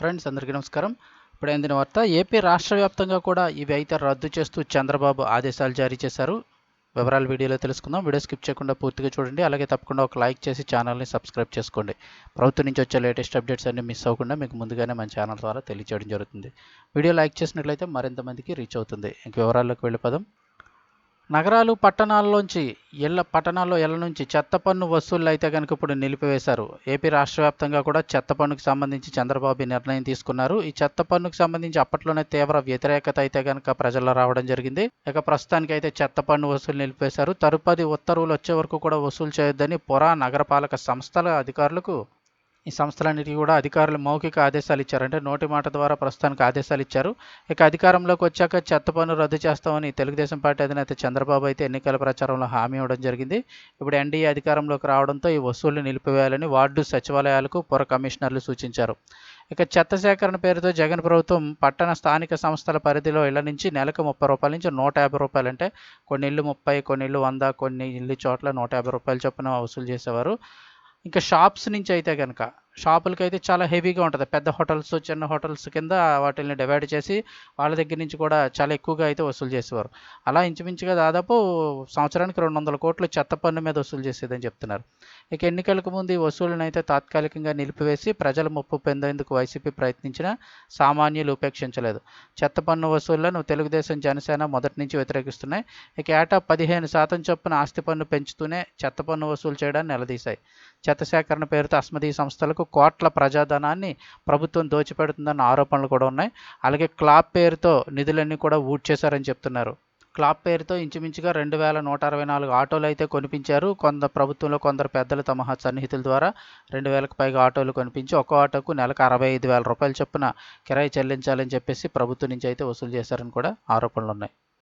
Friends అందరికీ నమస్కారం. ఇప్పుడు అందిన వార్త ఏపీ రాష్ట్ర వ్యాప్తంగా కూడా ఇవి అయితే రద్దు చేస్తూ చంద్రబాబు ఆదేశాలు జారీ చేశారు. వివరాలు వీడియోలో తెలుసుకుందాం. వీడియో స్కిప్ చేయకుండా పూర్తిగా చూడండి. అలాగే తప్పకుండా ఒక లైక్ చేసి ఛానల్ని సబ్స్క్రైబ్ చేసుకోండి. ప్రభుత్వం నుంచి వచ్చే లేటెస్ట్ అప్డేట్స్ అన్ని మిస్ అవ్వకుండా మీకు ముందుగానే మన ఛానల్ ద్వారా తెలియజేయడం జరుగుతుంది. వీడియో లైక్ చేసినట్లయితే మరింత మందికి రీచ్ అవుతుంది. ఇంక వివరాల్లోకి వెళ్ళిపోదాం. నగరాలు పట్టణాల్లోంచి ఇళ్ళ పట్టణాల్లో ఇళ్ళ నుంచి చెత్త పన్ను వసూళ్ళు అయితే కనుక ఇప్పుడు నిలిపివేశారు. ఏపీ రాష్ట్ర వ్యాప్తంగా కూడా చెత్త పన్నుకు సంబంధించి చంద్రబాబు నిర్ణయం తీసుకున్నారు. ఈ చెత్త పన్నుకు సంబంధించి అప్పట్లోనే తీవ్ర వ్యతిరేకత అయితే కనుక ప్రజల్లో రావడం జరిగింది. ఇక ప్రస్తుతానికి అయితే చెత్త పన్ను వసూలు నిలిపేశారు తరుపతి ఉత్తర్వులు వచ్చే వరకు కూడా వసూలు చేయొద్దని పురా నగరపాలక సంస్థల అధికారులకు ఈ సంస్థలన్నిటికీ కూడా అధికారులు మౌఖిక ఆదేశాలు ఇచ్చారు. అంటే నోటి మాట ద్వారా ప్రస్తుతానికి ఆదేశాలు ఇచ్చారు. ఇక అధికారంలోకి వచ్చాక చెత్త పన్ను రద్దు చేస్తామని తెలుగుదేశం పార్టీ అధినేత చంద్రబాబు అయితే ఎన్నికల ప్రచారంలో హామీ ఇవ్వడం జరిగింది. ఇప్పుడు ఎన్డీఏ అధికారంలోకి రావడంతో ఈ వసూళ్ళు నిలిపివేయాలని వార్డు సచివాలయాలకు పుర కమిషనర్లు సూచించారు. ఇక చెత్త సేకరణ పేరుతో జగన్ ప్రభుత్వం పట్టణ స్థానిక సంస్థల పరిధిలో ఇళ్ళ నుంచి నెలకు ముప్పై రూపాయల నుంచి నూట యాభై రూపాయలు అంటే కొన్ని ఇళ్ళు ముప్పై కొన్ని ఇళ్ళు వంద కొన్ని ఇల్లు చోట్ల నూట యాభై రూపాయల చొప్పున వసూలు చేసేవారు. ఇంకా షాప్స్ నుంచి అయితే కనుక షాపులకి అయితే చాలా హెవీగా ఉంటుంది. పెద్ద హోటల్స్ చిన్న హోటల్స్ కింద వాటిని డివైడ్ చేసి వాళ్ళ దగ్గర నుంచి కూడా చాలా ఎక్కువగా అయితే వసూలు చేసేవారు. అలా ఇంచుమించుగా దాదాపు సంవత్సరానికి రెండు వందల కోట్లు చెత్త పన్ను మీద వసూలు చేసేదని చెప్తున్నారు. ఇక ఎన్నికలకు ముందు ఈ వసూళ్ళను అయితే తాత్కాలికంగా నిలిపివేసి ప్రజల ముప్పు పొందేందుకు వైసీపీ ప్రయత్నించినా సామాన్యులు ఉపేక్షించలేదు. చెత్త పన్ను వసూళ్ళను తెలుగుదేశం జనసేన మొదటి నుంచి వ్యతిరేకిస్తున్నాయి. ఇక ఏటా పదిహేను శాతం చొప్పున ఆస్తి పన్ను పెంచుతూనే చెత్త పన్ను వసూలు చేయడాన్ని నిలదీశాయి. చెత్త సేకరణ పేరుతో అస్మదీ సంస్థలకు కోట్ల ప్రజాధనాన్ని ప్రభుత్వం దోచిపెడుతుందన్న ఆరోపణలు కూడా ఉన్నాయి. అలాగే క్లాప్ పేరుతో నిధులన్నీ కూడా ఊడ్చేశారని చెప్తున్నారు. క్లాప్ పేరుతో ఇంచుమించుగా రెండు వేల నూట అరవై నాలుగు ఆటోలు అయితే కొనిపించారు. కొంత ప్రభుత్వంలో కొందరు పెద్దలు తమ సన్నిహితుల ద్వారా రెండు వేలకు పైగా ఆటోలు కొనిపించి ఒక్కో ఆటోకు నెలకు అరవై ఐదు వేల రూపాయల చొప్పున కిరాయి చెల్లించాలని చెప్పేసి ప్రభుత్వం నుంచి అయితే వసూలు చేశారని కూడా ఆరోపణలు ఉన్నాయి.